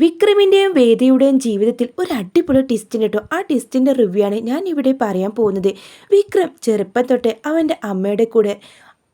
വിക്രമിന്റെയും വേദിയുടെയും ജീവിതത്തിൽ ഒരു അടിപൊളി ടിസ്റ്റിന്റെ കേട്ടോ ആ ടിസ്റ്റിന്റെ റിവ്യൂ ആണ് ഞാൻ ഇവിടെ പറയാൻ പോകുന്നത്. വിക്രം ചെറുപ്പം തൊട്ട് അവന്റെ അമ്മയുടെ കൂടെ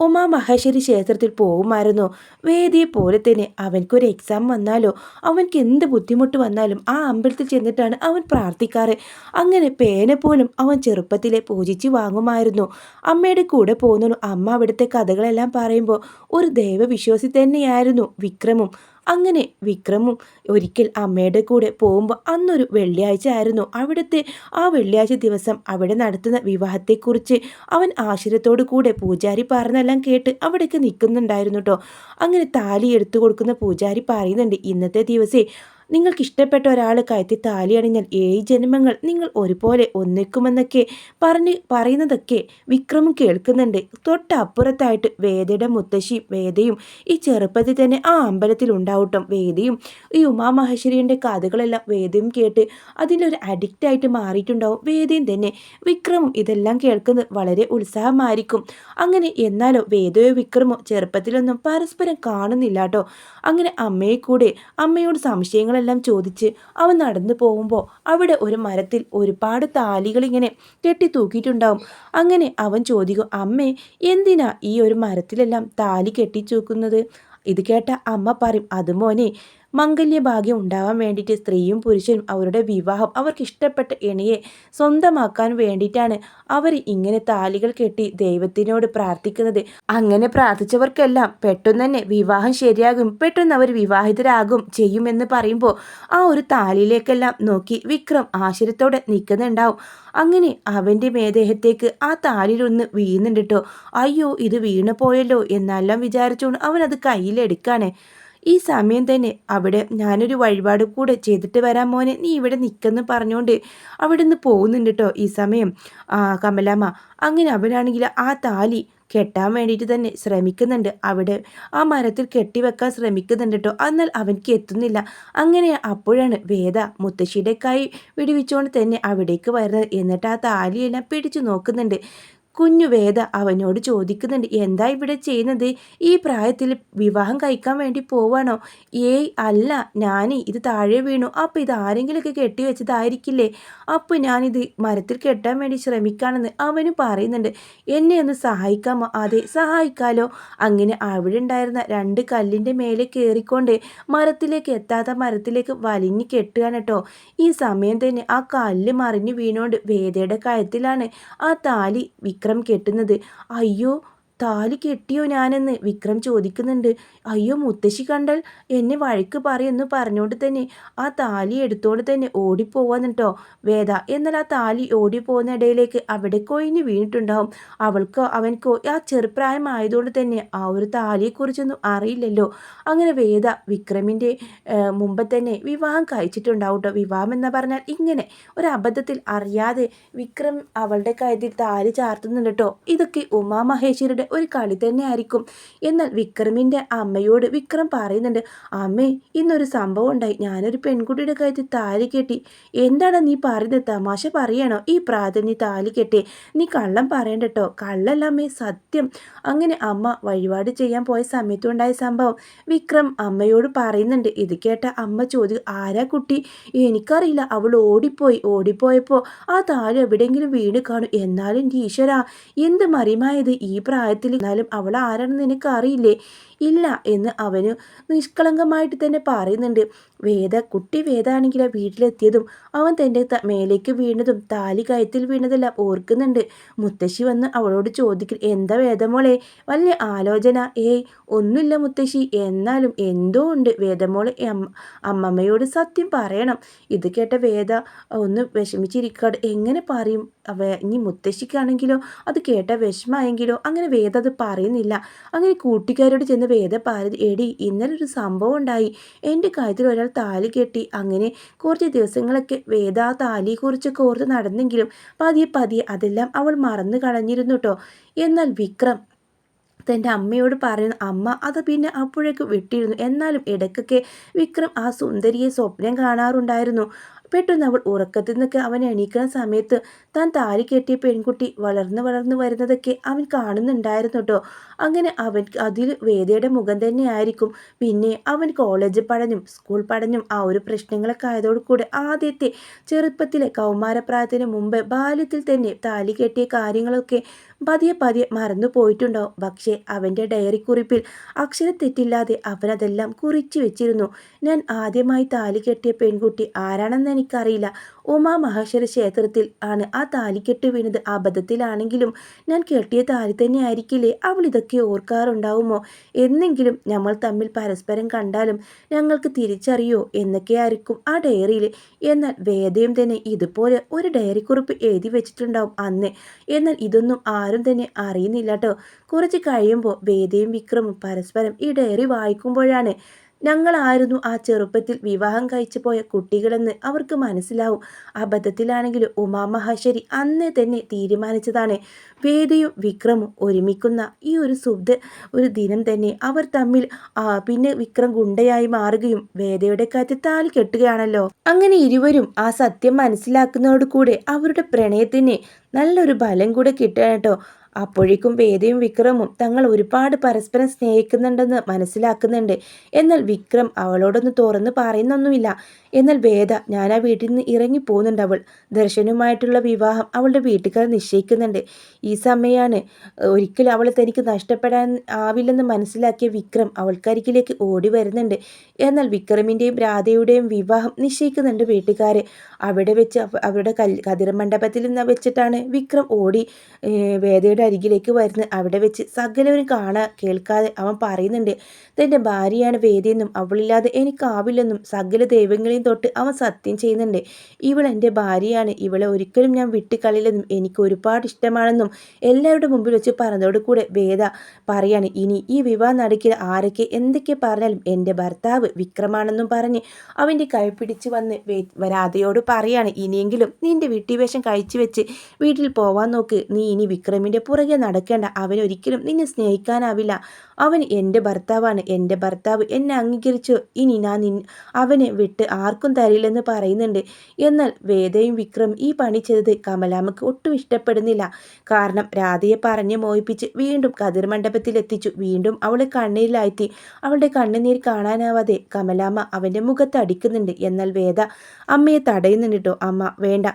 ഉമാ മഹേശ്വരി ക്ഷേത്രത്തിൽ പോകുമായിരുന്നു. വേദിയെ പോലെ തന്നെ അവൻക്കൊരു എക്സാം വന്നാലോ അവൻക്ക് എന്ത് ബുദ്ധിമുട്ട് വന്നാലും ആ അമ്പലത്തിൽ ചെന്നിട്ടാണ് അവൻ പ്രാർത്ഥിക്കാറ്. അങ്ങനെ പേന പോലും അവൻ ചെറുപ്പത്തിലെ പൂജിച്ച് വാങ്ങുമായിരുന്നു. അമ്മയുടെ കൂടെ പോകുന്നു അമ്മ അവിടുത്തെ കഥകളെല്ലാം പറയുമ്പോൾ ഒരു ദൈവവിശ്വാസി തന്നെയായിരുന്നു വിക്രമും. അങ്ങനെ വിക്രമും ഒരിക്കൽ അമ്മയുടെ കൂടെ പോകുമ്പോൾ അന്നൊരു വെള്ളിയാഴ്ച ആയിരുന്നു അവിടുത്തെ ആ വെള്ളിയാഴ്ച ദിവസം അവിടെ നടത്തുന്ന വിവാഹത്തെക്കുറിച്ച് അവൻ ആശ്രയത്തോടു കൂടെ പൂജാരി പറഞ്ഞെല്ലാം കേട്ട് അവിടേക്ക് നിൽക്കുന്നുണ്ടായിരുന്നു കേട്ടോ അങ്ങനെ താലി എടുത്തു കൊടുക്കുന്ന പൂജാരി പറയുന്നുണ്ട് ഇന്നത്തെ ദിവസേ നിങ്ങൾക്ക് ഇഷ്ടപ്പെട്ട ഒരാൾ കയറ്റി താലി അണിഞ്ഞാൽ ഏഴ് ജന്മങ്ങൾ നിങ്ങൾ ഒരുപോലെ ഒന്നിക്കുമെന്നൊക്കെ പറഞ്ഞ് പറയുന്നതൊക്കെ വിക്രമും കേൾക്കുന്നുണ്ട്. തൊട്ടപ്പുറത്തായിട്ട് വേദയുടെ മുത്തശ്ശിയും വേദയും ഈ ചെറുപ്പത്തിൽ തന്നെ ആ അമ്പലത്തിൽ ഉണ്ടാവട്ടും. വേദയും ഈ ഉമാമഹേശ്വരിയുടെ കഥകളെല്ലാം വേദയും കേട്ട് അതിന്റെ ഒരു അഡിക്റ്റായിട്ട് മാറിയിട്ടുണ്ടാവും. വേദയും തന്നെ വിക്രമും ഇതെല്ലാം കേൾക്കുന്നത് വളരെ ഉത്സാഹമായിരിക്കും. അങ്ങനെ എന്നാലോ വേദയോ വിക്രമോ ചെറുപ്പത്തിലൊന്നും പരസ്പരം കാണുന്നില്ല കേട്ടോ. അങ്ങനെ അമ്മയെ കൂടെ അമ്മയോട് സംശയങ്ങൾ കാര്യങ്ങളെല്ലാം ചോദിച്ച് അവൻ നടന്നു പോകുമ്പോൾ അവിടെ ഒരു മരത്തിൽ ഒരുപാട് താലികളിങ്ങനെ കെട്ടി തൂക്കിയിട്ടുണ്ടാവും അങ്ങനെ അവൻ ചോദിക്കും അമ്മേ എന്തിനാ ഈ ഒരു മരത്തിലെല്ലാം താലി കെട്ടിച്ചൂക്കുന്നത്? ഇത് കേട്ട അമ്മ പറയും അത് മോനെ മംഗല്യഭാഗ്യം ഉണ്ടാവാൻ വേണ്ടിയിട്ട് സ്ത്രീയും പുരുഷനും അവരുടെ വിവാഹം അവർക്ക് ഇഷ്ടപ്പെട്ട എണിയെ സ്വന്തമാക്കാൻ വേണ്ടിയിട്ടാണ് അവർ ഇങ്ങനെ താലികൾ കെട്ടി ദൈവത്തിനോട് പ്രാർത്ഥിക്കുന്നത്. അങ്ങനെ പ്രാർത്ഥിച്ചവർക്കെല്ലാം പെട്ടെന്ന് തന്നെ വിവാഹം ശരിയാകും പെട്ടെന്ന് അവർ വിവാഹിതരാകും ചെയ്യുമെന്ന് പറയുമ്പോൾ ആ ഒരു താലിയിലേക്കെല്ലാം നോക്കി വിക്രം ആശ്ചര്യത്തോടെ നിൽക്കുന്നുണ്ടാവും. അങ്ങനെ അവന്റെ മേദേഹത്തേക്ക് ആ താലിലൊന്ന് വീണുണ്ടിട്ടോ അയ്യോ ഇത് വീണു പോയല്ലോ എന്നെല്ലാം വിചാരിച്ചുകൊണ്ട് അവനത് കയ്യിലെടുക്കാണ്. ഈ സമയം തന്നെ അവിടെ ഞാനൊരു വഴിപാട് കൂടെ ചെയ്തിട്ട് വരാൻ മോനെ. നീ ഇവിടെ നിൽക്കെന്ന് പറഞ്ഞുകൊണ്ട് അവിടെ നിന്ന് പോകുന്നുണ്ട് കേട്ടോ ഈ സമയം. കമലാമ്മ അങ്ങനെ അവനാണെങ്കിൽ ആ താലി കെട്ടാൻ വേണ്ടിയിട്ട് തന്നെ ശ്രമിക്കുന്നുണ്ട്. അവിടെ ആ മരത്തിൽ കെട്ടിവെക്കാൻ ശ്രമിക്കുന്നുണ്ട് കേട്ടോ എന്നാൽ അവൻക്ക് എത്തുന്നില്ല. അങ്ങനെ അപ്പോഴാണ് വേദ മുത്തശ്ശിയുടെ കൈ വിടുവിച്ചുകൊണ്ട് തന്നെ അവിടേക്ക് വരുന്നത്. എന്നിട്ട് ആ താലിയെല്ലാം പിടിച്ചു നോക്കുന്നുണ്ട്. കുഞ്ഞു വേദ അവനോട് ചോദിക്കുന്നുണ്ട് എന്താ ഇവിടെ ചെയ്യുന്നത്? ഈ പ്രായത്തിൽ വിവാഹം കഴിക്കാൻ വേണ്ടി പോവാണോ? ഏയ് അല്ല ഞാൻ ഇത് താഴെ വീണു. അപ്പോൾ ഇത് ആരെങ്കിലുമൊക്കെ കെട്ടി വെച്ചതായിരിക്കില്ലേ? അപ്പോൾ ഞാനിത് മരത്തിൽ കെട്ടാൻ വേണ്ടി ശ്രമിക്കാണെന്ന് അവനും പറയുന്നുണ്ട്. എന്നെ ഒന്ന് സഹായിക്കാമോ? അതെ സഹായിക്കാലോ. അങ്ങനെ അവിടെ ഉണ്ടായിരുന്ന രണ്ട് കല്ലിന്റെ മേലെ കയറിക്കൊണ്ട് മരത്തിലേക്ക് എത്താത്ത മരത്തിലേക്ക് വലിഞ്ഞു കെട്ടുകയാണ് കേട്ടോ ഈ സമയം തന്നെ ആ കല്ല് മറിഞ്ഞ് വീണുകൊണ്ട് വേദയുടെ കഴുത്തിലാണ് ആ താലി വിക്ര വിക്രം കെട്ടുന്നത്. അയ്യോ താലി കെട്ടിയോ ഞാനെന്ന് വിക്രം ചോദിക്കുന്നുണ്ട്. അയ്യോ മുത്തശ്ശി കണ്ടാൽ എന്നെ വഴക്ക് പറയെന്ന് പറഞ്ഞുകൊണ്ട് തന്നെ ആ താലി എടുത്തോണ്ട് തന്നെ ഓടിപ്പോവാന്നിട്ടോ. വേദ എന്നാൽ ആ താലി ഓടിപ്പോകുന്ന ഇടയിലേക്ക് അവിടെ കൊയിഞ്ഞ് വീണിട്ടുണ്ടാവും. അവൾക്കോ അവൻക്കോ ആ ചെറുപ്രായമായതുകൊണ്ട് തന്നെ ആ ഒരു താലിയെക്കുറിച്ചൊന്നും അറിയില്ലല്ലോ. അങ്ങനെ വേദ വിക്രമിന്റെ മുമ്പ് തന്നെ വിവാഹം കഴിച്ചിട്ടുണ്ടാവും കേട്ടോ വിവാഹം എന്ന് പറഞ്ഞാൽ ഇങ്ങനെ ഒരു അബദ്ധത്തിൽ അറിയാതെ വിക്രം അവളുടെ കഴുത്തിൽ താലി ചാർത്തുന്നുണ്ട് കേട്ടോ ഇതൊക്കെ ഉമാ മഹേശ്വരിയുടെ ഒരു കളി തന്നെ ആയിരിക്കും എന്നാൽ വിക്രമിന്റെ അമ്മയോട് വിക്രം പറയുന്നുണ്ട് അമ്മേ ഇന്നൊരു സംഭവം ഉണ്ടായി. ഞാനൊരു പെൺകുട്ടിയുടെ കാര്യത്തിൽ താലി കെട്ടി. എന്താണ് നീ പറയുന്നത്? തമാശ പറയണോ? ഈ പ്രാതൽ നീ താലി കെട്ടി. നീ കള്ളം പറയണ്ടട്ടോ. കള്ളല്ല അമ്മേ സത്യം. അങ്ങനെ അമ്മ വഴിപാട് ചെയ്യാൻ പോയ സമയത്തുണ്ടായ സംഭവം. വിക്രം അമ്മയോട് പറയുന്നുണ്ട് ഇത് കേട്ട അമ്മ ചോദിച്ചു ആരാ കുട്ടി? എനിക്കറിയില്ല. അവൾ ഓടിപ്പോയി. ഓടിപ്പോയപ്പോൾ ആ താലി എവിടെയെങ്കിലും വീണ് കാണും. എന്നാലും ഈശ്വര എന്ത് മറിമായത് ഈ പ്രായത്തിൽ പ്രായത്തിൽ എന്നാലും അവൾ ആരാണെന്ന് നിനക്ക് അറിയില്ലേ? ഇല്ല എന്ന് അവന് നിഷ്കളങ്കമായിട്ട് തന്നെ പറയുന്നുണ്ട്. വേദ കുട്ടി വേദാണെങ്കിൽ വീട്ടിലെത്തിയതും അവൻ തന്റെ മേലേക്ക് വീണതും താലി കയത്തിൽ വീണതെല്ലാം ഓർക്കുന്നുണ്ട്. മുത്തശ്ശി വന്ന് അവളോട് ചോദിക്കും എന്താ വേദമോളെ വലിയ ആലോചന. ഏയ് ഒന്നുമില്ല മുത്തശ്ശി. എന്നാലും എന്തോ ഉണ്ട്. വേദമോളെ അമ്മമ്മയോട് സത്യം പറയണം. ഇത് കേട്ട വേദ ഒന്ന് വിഷമിച്ചിരിക്കാട്. എങ്ങനെ പറയും? ഇനി മുത്തശ്ശിക്കാണെങ്കിലോ? അത് കേട്ട വിഷമായെങ്കിലോ? അങ്ങനെ വേദ അത് പറയുന്നില്ല. അങ്ങനെ കൂട്ടുകാരോട് ചെന്ന് വേദ പാരതി എടി ഇന്നലെ ഒരു സംഭവം ഉണ്ടായി. എന്റെ കാര്യത്തിൽ ഒരാൾ താലി കെട്ടി. അങ്ങനെ കുറച്ച് ദിവസങ്ങളൊക്കെ വേദ ആ താലിയെക്കുറിച്ചൊക്കെ ഓർത്ത് നടന്നെങ്കിലും പതിയെ പതിയെ അതെല്ലാം അവൾ മറന്നു കളഞ്ഞിരുന്നു കേട്ടോ എന്നാൽ വിക്രം തന്റെ അമ്മയോട് പറയുന്ന അമ്മ അത് പിന്നെ അപ്പോഴേക്ക് വിട്ടിരുന്നു. എന്നാലും ഇടയ്ക്കൊക്കെ വിക്രം ആ സുന്ദരിയെ സ്വപ്നം കാണാറുണ്ടായിരുന്നു. പെട്ടെന്ന് അവൾ ഉറക്കത്തിൽ നിന്നൊക്കെ അവൻ എണീക്കുന്ന സമയത്ത് താൻ താലി കെട്ടിയ പെൺകുട്ടി വളർന്നു വളർന്നു വരുന്നതൊക്കെ അവൻ കാണുന്നുണ്ടായിരുന്നു കേട്ടോ അങ്ങനെ അവൻ അതിൽ വേദയുടെ മുഖം തന്നെയായിരിക്കും. പിന്നെ അവൻ കോളേജ് പഠനം സ്കൂൾ പഠനം ആ ഒരു പ്രശ്നങ്ങളൊക്കെ ആയതോടുകൂടെ ആദ്യത്തെ ചെറുപ്പത്തിലെ കൗമാരപ്രായത്തിന് മുമ്പ് ബാല്യത്തിൽ തന്നെ താലി കെട്ടിയ കാര്യങ്ങളൊക്കെ പതിയെ പതിയെ മറന്നു പോയിട്ടുണ്ടോ പക്ഷേ അവന്റെ ഡയറി കുറിപ്പിൽ അക്ഷരത്തെറ്റില്ലാതെ അവനതെല്ലാം കുറിച്ചു വെച്ചിരുന്നു. ഞാൻ ആദ്യമായി താലി കെട്ടിയ പെൺകുട്ടി ആരാണെന്ന് എനിക്കറിയില്ല. ഉമാ മഹേശ്വര ക്ഷേത്രത്തിൽ ആണ് ആ താലിക്കെട്ട് വീണത്. അബദ്ധത്തിലാണെങ്കിലും ഞാൻ കെട്ടിയ താലി തന്നെ ആയിരിക്കില്ലേ അവൾ ഇതൊക്കെ ഓർക്കാറുണ്ടാവുമോ? എന്നെങ്കിലും നമ്മൾ തമ്മിൽ പരസ്പരം കണ്ടാലും ഞങ്ങൾക്ക് തിരിച്ചറിയോ? എന്നൊക്കെയായിരിക്കും ആ ഡയറിയിൽ എന്നാൽ വേദയും തന്നെ ഇതുപോലെ ഒരു ഡയറി കുറിപ്പ് എഴുതി വെച്ചിട്ടുണ്ടാവും അന്ന്. എന്നാൽ ഇതൊന്നും ആരും തന്നെ അറിയുന്നില്ല കേട്ടോ കുറച്ച് കഴിയുമ്പോൾ വേദയും വിക്രമും പരസ്പരം ഈ ഡയറി വായിക്കുമ്പോഴാണ് ഞങ്ങളായിരുന്നു ആ ചെറുപ്പത്തിൽ വിവാഹം കഴിച്ചു പോയ കുട്ടികളെന്ന് അവർക്ക് മനസ്സിലാവും. അബദ്ധത്തിലാണെങ്കിലും ഉമാമഹേശ്വരി അന്നേ തന്നെ തീരുമാനിച്ചതാണ്. വേദയും വിക്രമും ഒരുമിക്കുന്ന ഈ ഒരു സുബ്ധ ഒരു ദിനം തന്നെ അവർ തമ്മിൽ പിന്നെ വിക്രം ഗുണ്ടയായി മാറുകയും വേദയുടെ കാറ്റ് താലി കെട്ടുകയാണല്ലോ. അങ്ങനെ ഇരുവരും ആ സത്യം മനസ്സിലാക്കുന്നതോടുകൂടെ അവരുടെ പ്രണയത്തിന് നല്ലൊരു ബലം കൂടെ കിട്ടുകയാണ് കേട്ടോ. അപ്പോഴേക്കും വേദയും വിക്രമും തങ്ങൾ ഒരുപാട് പരസ്പരം സ്നേഹിക്കുന്നുണ്ടെന്ന് മനസ്സിലാക്കുന്നുണ്ട്. എന്നാൽ വിക്രം അവളോടൊന്ന് തുറന്ന് പറയുന്നൊന്നുമില്ല. എന്നാൽ വേദ ഞാൻ ആ വീട്ടിൽ നിന്ന് ഇറങ്ങി പോകുന്നുണ്ട് അവൾ. ദർശനവുമായിട്ടുള്ള വിവാഹം അവളുടെ വീട്ടുകാർ നിശ്ചയിക്കുന്നുണ്ട്. ഈ സമയമാണ് ഒരിക്കലും അവളെ തനിക്ക് നഷ്ടപ്പെടാൻ ആവില്ലെന്ന് മനസ്സിലാക്കിയ വിക്രം അവൾക്കരികിലേക്ക് ഓടി വരുന്നുണ്ട്. എന്നാൽ വിക്രമിന്റെയും രാധയുടെയും വിവാഹം നിശ്ചയിക്കുന്നുണ്ട് വീട്ടുകാർ അവിടെ വെച്ച് അവരുടെ കൽ മണ്ഡപത്തിൽ നിന്ന് വെച്ചിട്ടാണ് വിക്രം ഓടി വേദയുടെ അരികിലേക്ക് വരുന്നത്. അവിടെ വെച്ച് സകലവരും കാണാ കേൾക്കാതെ അവൻ പറയുന്നുണ്ട് തന്റെ ഭാര്യയാണ് വേദിയെന്നും അവളില്ലാതെ എനിക്കാവില്ലെന്നും സകല ദൈവങ്ങളെയും തൊട്ട് അവൻ സത്യം ചെയ്യുന്നുണ്ട്. ഇവൾ എന്റെ ഭാര്യയാണ്. ഇവളെ ഒരിക്കലും ഞാൻ വിട്ടുകളില്ലെന്നും എനിക്ക് ഒരുപാട് ഇഷ്ടമാണെന്നും എല്ലാവരുടെ മുമ്പിൽ വെച്ച് പറഞ്ഞതോട് കൂടെ വേദ പറയാണ്. ഇനി ഈ വിവാഹം നടക്കിൽ ആരൊക്കെ എന്തൊക്കെ പറഞ്ഞാലും എന്റെ ഭർത്താവ് വിക്രമാണെന്നും പറഞ്ഞ് അവന്റെ കൈ പിടിച്ച് വന്ന് വരാതയോട് പറയാണ്. ഇനിയെങ്കിലും നിന്റെ വീട്ടിവേഷം കഴിച്ചു വെച്ച് വീട്ടിൽ പോവാൻ നോക്ക്. നീ ഇനി വിക്രമിന്റെ പുറകെ നടക്കേണ്ട. അവനൊരിക്കലും നിന്നെ സ്നേഹിക്കാനാവില്ല. അവൻ എന്റെ ഭർത്താവാണ്. എന്റെ ഭർത്താവ് എന്നെ അംഗീകരിച്ചു. ഇനി ഞാൻ അവനെ വിട്ട് ആർക്കും തരില്ലെന്ന് പറയുന്നുണ്ട്. എന്നാൽ വേദയും വിക്രം ഈ പണി ചെയ്തത് കമലാമ്മക്ക് ഒട്ടും ഇഷ്ടപ്പെടുന്നില്ല. കാരണം രാധയെ പറഞ്ഞ് മോഹിപ്പിച്ച് വീണ്ടും കതിർ മണ്ഡപത്തിലെത്തിച്ചു. വീണ്ടും അവളെ കണ്ണീരിലാഴ്ത്തി. അവളുടെ കണ്ണുനീർ കാണാനാവാതെ കമലാമ്മ അവന്റെ മുഖത്ത് അടിക്കുന്നുണ്ട്. എന്നാൽ വേദ അമ്മയെ തടയുന്നുണ്ട് കേട്ടോ. അമ്മ വേണ്ട.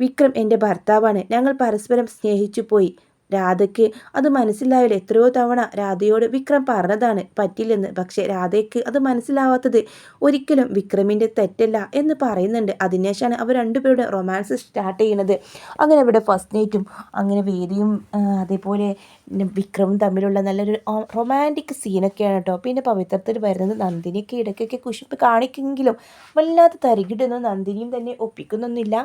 വിക്രം എന്റെ ഭർത്താവാണ്. ഞങ്ങൾ പരസ്പരം സ്നേഹിച്ചു പോയി. രാധയ്ക്ക് അത് മനസ്സിലായാലും എത്രയോ തവണ രാധയോട് വിക്രം പറഞ്ഞതാണ് പറ്റില്ലെന്ന്. പക്ഷേ രാധയ്ക്ക് അത് മനസ്സിലാവാത്തത് ഒരിക്കലും വിക്രമിന്റെ തെറ്റല്ല എന്ന് പറയുന്നുണ്ട്. അതിനുശേഷമാണ് അവർ രണ്ടുപേരുടെ റൊമാൻസ് സ്റ്റാർട്ട് ചെയ്യുന്നത് അങ്ങനെ ഇവിടെ ഫസ്റ്റ് നൈറ്റും അങ്ങനെ വേദിയും അതേപോലെ വിക്രമും തമ്മിലുള്ള നല്ലൊരു റൊമാന്റിക് സീനൊക്കെയാണ് കേട്ടോ പിന്നെ പവിത്രത്തിൽ വരുന്നത് നന്ദിനിയൊക്കെ ഇടയ്ക്കൊക്കെ കുശിപ്പ് കാണിക്കുമെങ്കിലും വല്ലാത്ത തരികിടൊന്നും നന്ദിനിയും തന്നെ ഒപ്പിക്കുന്നൊന്നുമില്ല.